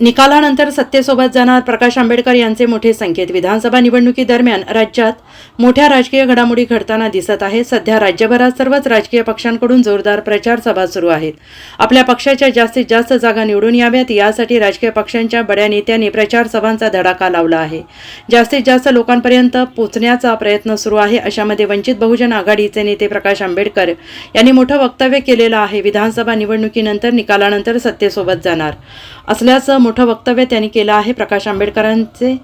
निकालानंतर सत्तेसोबत जाणार प्रकाश आंबेडकर यांचे मोठे संकेत. विधानसभा निवडणुकीदरम्यान राज्यात मोठ्या राजकीय घडामोडी घडताना दिसत आहे. सध्या राज्यभरात सर्वच राजकीय पक्षांकडून जोरदार प्रचार सभा सुरू आहेत. आपल्या पक्षाच्या जास्तीत जास्त जागा निवडून याव्यात. यासाठी राजकीय पक्षांच्या बड्या नेत्यांनी प्रचार सभांचा धडाका लावला आहे. जास्तीत जास्त लोकांपर्यंत पोचण्याचा प्रयत्न सुरू आहे अशामध्ये वंचित बहुजन आघाडीचे नेते प्रकाश आंबेडकर यांनी मोठं वक्तव्य केलेलं आहे. विधानसभा निवडणुकीनंतर निकालानंतर सत्तेसोबत जाणार असल्याचं मोठं वक्तव्य त्यांनी केलं आहे. प्रकाश आंबेडकरांचे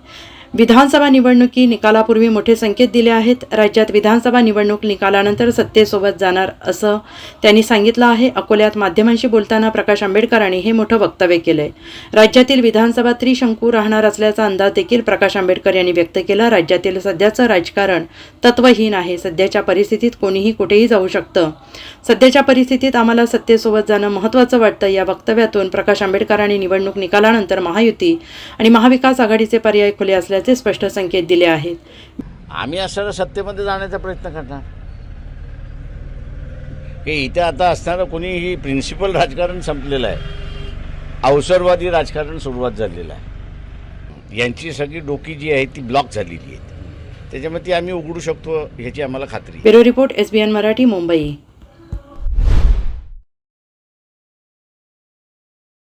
विधानसभा निवडणुकी निकालापूर्वी मोठे संकेत दिले आहेत. राज्यात विधानसभा निवडणूक निकालानंतर सत्तेसोबत जाणार असं त्यांनी सांगितलं आहे. अकोल्यात माध्यमांशी बोलताना प्रकाश आंबेडकरांनी हे मोठं वक्तव्य केलंय. राज्यातील विधानसभा त्रिशंकू राहणार असल्याचा अंदाज देखील प्रकाश आंबेडकर यांनी व्यक्त केला. राज्यातील सध्याचं राजकारण तत्वहीन आहे. सध्याच्या परिस्थितीत कोणीही कुठेही जाऊ शकतं. सध्याच्या परिस्थितीत आम्हाला सत्तेसोबत जाणं महत्त्वाचं वाटतं. या वक्तव्यातून प्रकाश आंबेडकरांनी निवडणूक निकालानंतर महायुती आणि महाविकास आघाडीचे पर्याय खुले असल्याचे स्पष्ट संकेत दिले आहेत. आम्ही असणारा सत्तेमध्ये जाण्याचा प्रयत्न करणार. की इथे आता असणारं कोणीही प्रिन्सिपल राजकारण संपलेलं आहे. अवसरवादी राजकारण सुरुवात झालेलं आहे. यांची सगळी डोकी जी आहे ती ब्लॉक झालेली आहे. त्याच्यामुळे ती आम्ही उघडू शकतो ह्याची आम्हाला खात्री. Bureau report SBN Marathi Mumbai.